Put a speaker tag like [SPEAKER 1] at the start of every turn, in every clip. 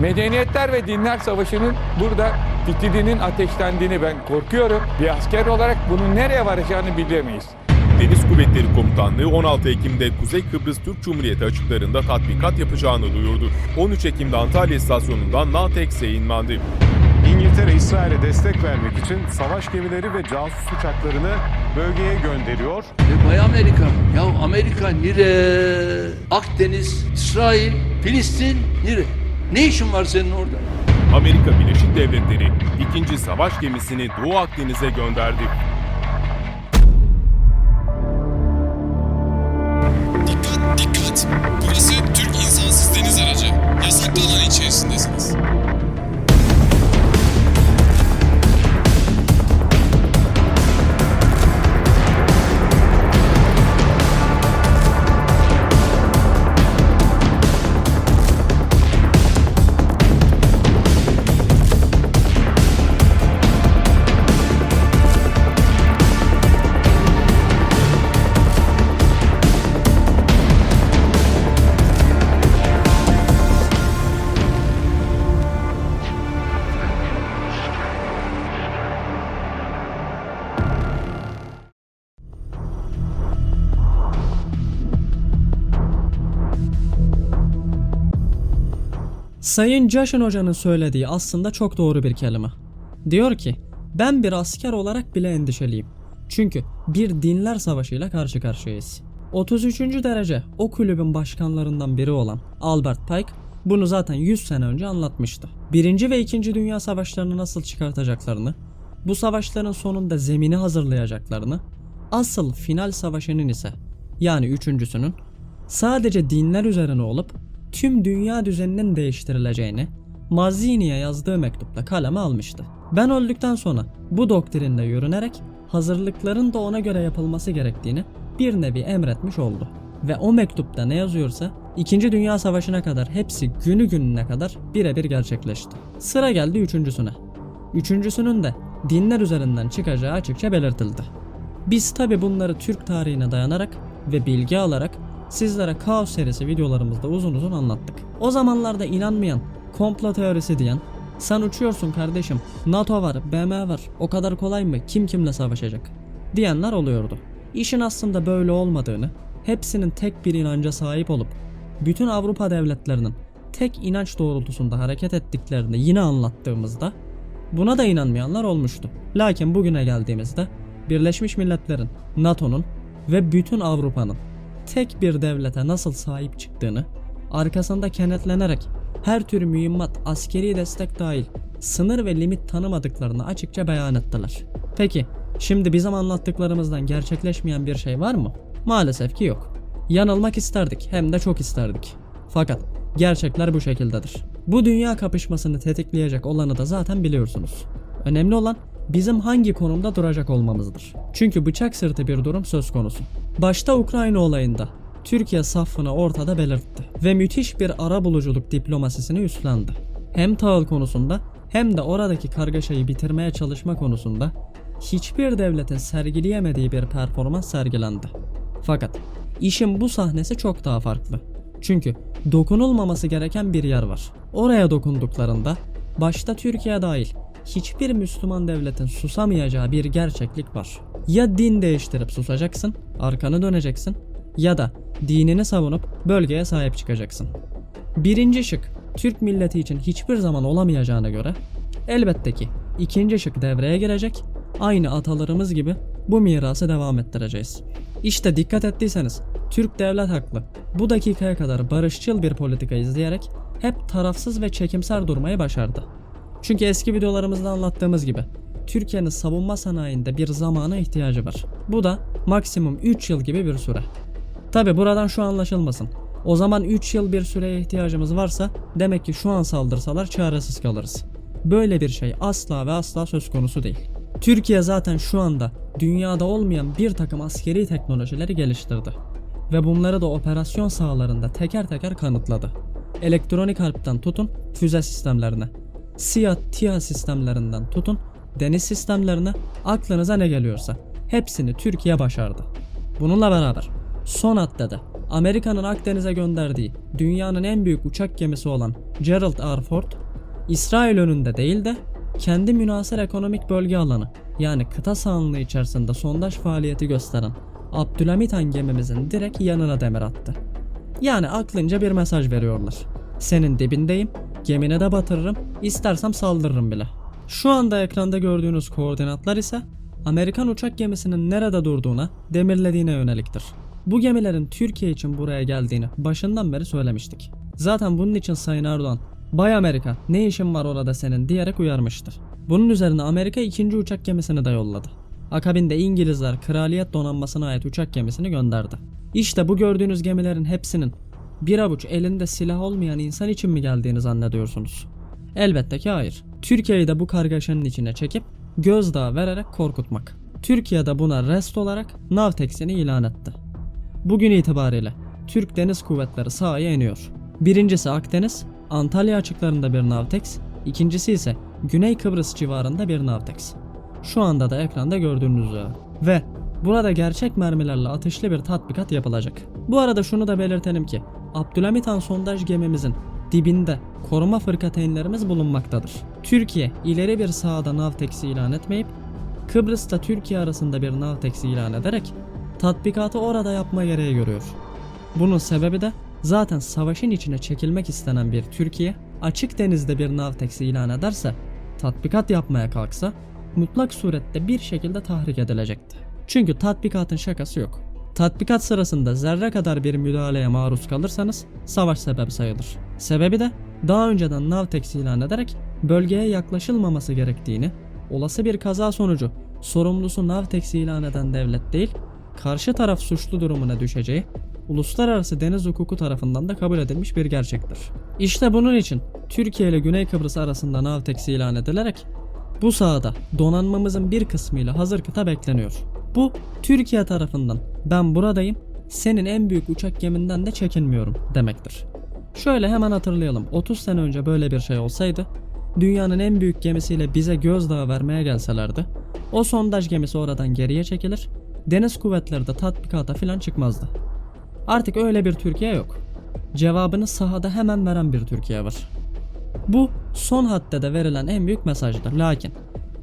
[SPEAKER 1] Medeniyetler ve dinler savaşının burada fitilinin ateşlendiğini ben korkuyorum. Bir asker olarak bunun nereye varacağını bilemeyiz.
[SPEAKER 2] Deniz Kuvvetleri Komutanlığı 16 Ekim'de Kuzey Kıbrıs Türk Cumhuriyeti açıklarında tatbikat yapacağını duyurdu. 13 Ekim'de Antalya istasyonundan NATEX yayınlandı.
[SPEAKER 3] İngiltere İsrail'e destek vermek için savaş gemileri ve casus uçaklarını bölgeye gönderiyor.
[SPEAKER 4] E Bay Amerika. Ya Amerika nire? Akdeniz, İsrail, Filistin nire? Ne işin var senin orada?
[SPEAKER 2] Amerika Birleşik Devletleri ikinci savaş gemisini Doğu Akdeniz'e gönderdi.
[SPEAKER 5] Dikkat dikkat! Burası Türk insansız deniz aracı. Yasaklı alan içerisindesiniz.
[SPEAKER 6] Sayın Cashin Hoca'nın söylediği aslında çok doğru bir kelime. Diyor ki, ben bir asker olarak bile endişeliyim. Çünkü bir dinler savaşıyla karşı karşıyayız. 33. derece o kulübün başkanlarından biri olan Albert Pike bunu zaten 100 sene önce anlatmıştı. Birinci ve ikinci Dünya Savaşlarını nasıl çıkartacaklarını, bu savaşların sonunda zemini hazırlayacaklarını, asıl final savaşının ise yani üçüncüsünün sadece dinler üzerine olup tüm dünya düzeninin değiştirileceğini Mazzini'ye yazdığı mektupta kaleme almıştı. Ben öldükten sonra bu doktrinle yürünerek hazırlıkların da ona göre yapılması gerektiğini bir nevi emretmiş oldu. Ve o mektupta ne yazıyorsa 2. Dünya Savaşı'na kadar hepsi günü gününe kadar birebir gerçekleşti. Sıra geldi üçüncüsüne. Üçüncüsünün de dinler üzerinden çıkacağı açıkça belirtildi. Biz tabi bunları Türk tarihine dayanarak ve bilgi alarak sizlere Kaos serisi videolarımızda uzun uzun anlattık. O zamanlarda inanmayan, komplo teorisi diyen, sen uçuyorsun kardeşim, NATO var, BM var, o kadar kolay mı, kim kimle savaşacak diyenler oluyordu. İşin aslında böyle olmadığını, hepsinin tek bir inanca sahip olup, bütün Avrupa devletlerinin tek inanç doğrultusunda hareket ettiklerini yine anlattığımızda, buna da inanmayanlar olmuştu. Lakin bugüne geldiğimizde Birleşmiş Milletler'in, NATO'nun ve bütün Avrupa'nın tek bir devlete nasıl sahip çıktığını, arkasında kenetlenerek her tür mühimmat, askeri destek dahil sınır ve limit tanımadıklarını açıkça beyan ettiler. Peki, şimdi bizim anlattıklarımızdan gerçekleşmeyen bir şey var mı? Maalesef ki yok. Yanılmak isterdik, hem de çok isterdik. Fakat gerçekler bu şekildedir. Bu dünya kapışmasını tetikleyecek olanı da zaten biliyorsunuz. Önemli olan bizim hangi konumda duracak olmamızdır. Çünkü bıçak sırtı bir durum söz konusu. Başta Ukrayna olayında Türkiye safını ortada belirtti ve müthiş bir ara buluculuk diplomasisini üstlendi. Hem tahıl konusunda hem de oradaki kargaşayı bitirmeye çalışma konusunda hiçbir devletin sergileyemediği bir performans sergilendi. Fakat işin bu sahnesi çok daha farklı. Çünkü dokunulmaması gereken bir yer var. Oraya dokunduklarında başta Türkiye dahil hiçbir Müslüman devletin susamayacağı bir gerçeklik var. Ya din değiştirip susacaksın, arkanı döneceksin ya da dinini savunup bölgeye sahip çıkacaksın. Birinci şık Türk milleti için hiçbir zaman olamayacağına göre elbette ki ikinci şık devreye girecek. Aynı atalarımız gibi bu mirası devam ettireceğiz. İşte dikkat ettiyseniz Türk devlet haklı. Bu dakikaya kadar barışçıl bir politika izleyerek hep tarafsız ve çekimser durmayı başardı. Çünkü eski videolarımızda anlattığımız gibi Türkiye'nin savunma sanayinde bir zamana ihtiyacı var. Bu da maksimum 3 yıl gibi bir süre. Tabi buradan şu anlaşılmasın. O zaman 3 yıl bir süreye ihtiyacımız varsa demek ki şu an saldırsalar çaresiz kalırız. Böyle bir şey asla ve asla söz konusu değil. Türkiye zaten şu anda dünyada olmayan bir takım askeri teknolojileri geliştirdi. Ve bunları da operasyon sahalarında teker teker kanıtladı. Elektronik harpten tutun füze sistemlerine. SİHA, TİHA sistemlerinden tutun deniz sistemlerine aklınıza ne geliyorsa hepsini Türkiye başardı. Bununla beraber son haddede Amerika'nın Akdeniz'e gönderdiği dünyanın en büyük uçak gemisi olan Gerald R. Ford, İsrail önünde değil de kendi münasır ekonomik bölge alanı yani kıta sahanlığı içerisinde sondaj faaliyeti gösteren Abdülhamit Han gemimizin direkt yanına demir attı. Yani aklınca bir mesaj veriyorlar. Senin dibindeyim, gemine de batırırım, istersem saldırırım bile. Şu anda ekranda gördüğünüz koordinatlar ise Amerikan uçak gemisinin nerede durduğuna, demirlediğine yöneliktir. Bu gemilerin Türkiye için buraya geldiğini başından beri söylemiştik. Zaten bunun için Sayın Erdoğan, Bay Amerika ne işin var orada senin diyerek uyarmıştır. Bunun üzerine Amerika ikinci uçak gemisini de yolladı. Akabinde İngilizler Kraliyet Donanması'na ait uçak gemisini gönderdi. İşte bu gördüğünüz gemilerin hepsinin bir avuç elinde silah olmayan insan için mi geldiğini zannediyorsunuz? Elbette ki hayır. Türkiye'yi de bu kargaşanın içine çekip gözdağı vererek korkutmak. Türkiye de buna rest olarak Navtex'ini ilan etti. Bugün itibariyle Türk Deniz Kuvvetleri sahaya iniyor. Birincisi Akdeniz, Antalya açıklarında bir Navtex, ikincisi ise Güney Kıbrıs civarında bir Navtex. Şu anda da ekranda gördüğünüz üzere. Ve burada gerçek mermilerle atışlı bir tatbikat yapılacak. Bu arada şunu da belirtelim ki Abdülhamit Han sondaj gemimizin dibinde koruma fırkateynlerimiz bulunmaktadır. Türkiye ileri bir sahada Navtex'i ilan etmeyip Kıbrıs'ta Türkiye arasında bir Navtex ilan ederek tatbikatı orada yapma gereği görüyor. Bunun sebebi de zaten savaşın içine çekilmek istenen bir Türkiye açık denizde bir Navtex ilan ederse tatbikat yapmaya kalksa mutlak surette bir şekilde tahrik edilecekti. Çünkü tatbikatın şakası yok. Tatbikat sırasında zerre kadar bir müdahaleye maruz kalırsanız savaş sebebi sayılır. Sebebi de daha önceden Navtex ilan ederek bölgeye yaklaşılmaması gerektiğini, olası bir kaza sonucu sorumlusu Navtex ilan eden devlet değil, karşı taraf suçlu durumuna düşeceği uluslararası deniz hukuku tarafından da kabul edilmiş bir gerçektir. İşte bunun için Türkiye ile Güney Kıbrıs arasında Navtex ilan edilerek bu sahada donanmamızın bir kısmıyla hazır kıta bekleniyor. Bu Türkiye tarafından ben buradayım, senin en büyük uçak geminden de çekinmiyorum demektir. Şöyle hemen hatırlayalım. 30 sene önce böyle bir şey olsaydı dünyanın en büyük gemisiyle bize gözdağı vermeye gelselerdi o sondaj gemisi oradan geriye çekilir deniz kuvvetleri de tatbikata filan çıkmazdı. Artık öyle bir Türkiye yok. Cevabını sahada hemen veren bir Türkiye var. Bu son haddede verilen en büyük mesajdır. Lakin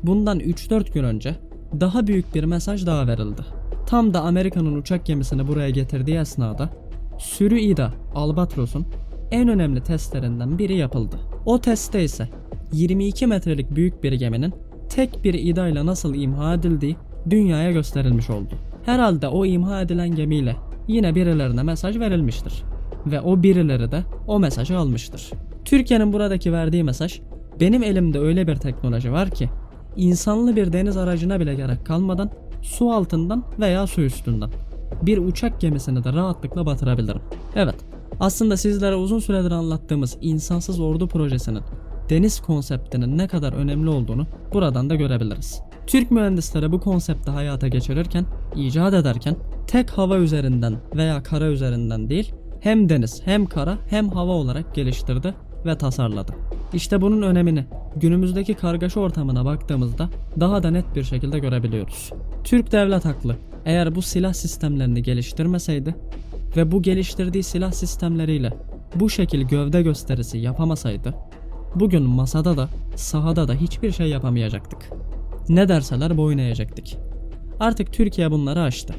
[SPEAKER 6] bundan 3-4 gün önce daha büyük bir mesaj daha verildi. Tam da Amerika'nın uçak gemisini buraya getirdiği esnada sürü İDA Albatros'un en önemli testlerinden biri yapıldı. O testte ise 22 metrelik büyük bir geminin tek bir İDA ile nasıl imha edildiği dünyaya gösterilmiş oldu. Herhalde o imha edilen gemiyle yine birilerine mesaj verilmiştir. Ve o birileri de o mesajı almıştır. Türkiye'nin buradaki verdiği mesaj benim elimde öyle bir teknoloji var ki insanlı bir deniz aracına bile gerek kalmadan su altından veya su üstünden bir uçak gemisini de rahatlıkla batırabilirim. Evet, aslında sizlere uzun süredir anlattığımız insansız ordu projesinin deniz konseptinin ne kadar önemli olduğunu buradan da görebiliriz. Türk mühendisleri bu konsepti hayata geçirirken, icat ederken tek hava üzerinden veya kara üzerinden değil, hem deniz hem kara hem hava olarak geliştirdi ve tasarladı. İşte bunun önemini günümüzdeki kargaşa ortamına baktığımızda daha da net bir şekilde görebiliyoruz. Türk devlet haklı. Eğer bu silah sistemlerini geliştirmeseydi ve bu geliştirdiği silah sistemleriyle bu şekil gövde gösterisi yapamasaydı bugün masada da sahada da hiçbir şey yapamayacaktık. Ne derseler boyun eğecektik. Artık Türkiye bunları aştı.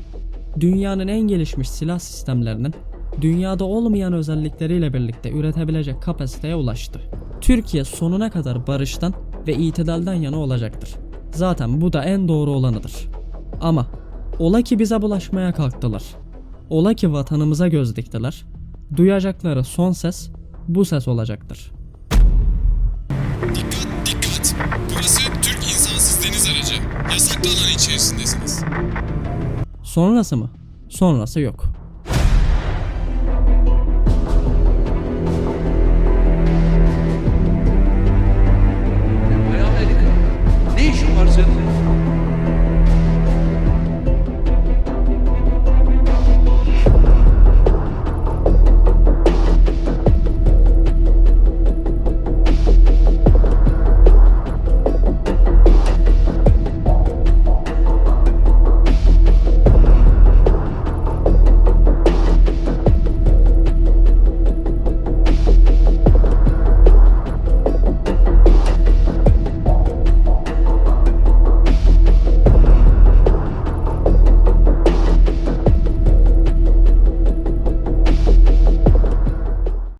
[SPEAKER 6] Dünyanın en gelişmiş silah sistemlerinin dünyada olmayan özellikleriyle birlikte üretebilecek kapasiteye ulaştı. Türkiye sonuna kadar barıştan ve itidalden yana olacaktır. Zaten bu da en doğru olanıdır. Ama ola ki bize bulaşmaya kalktılar. Ola ki vatanımıza göz diktiler. Duyacakları son ses bu ses olacaktır.
[SPEAKER 5] Dikkat dikkat. Burası Türk insansız deniz aracı. Yasaklı alan içerisindesiniz.
[SPEAKER 6] Sonrası mı? Sonrası yok.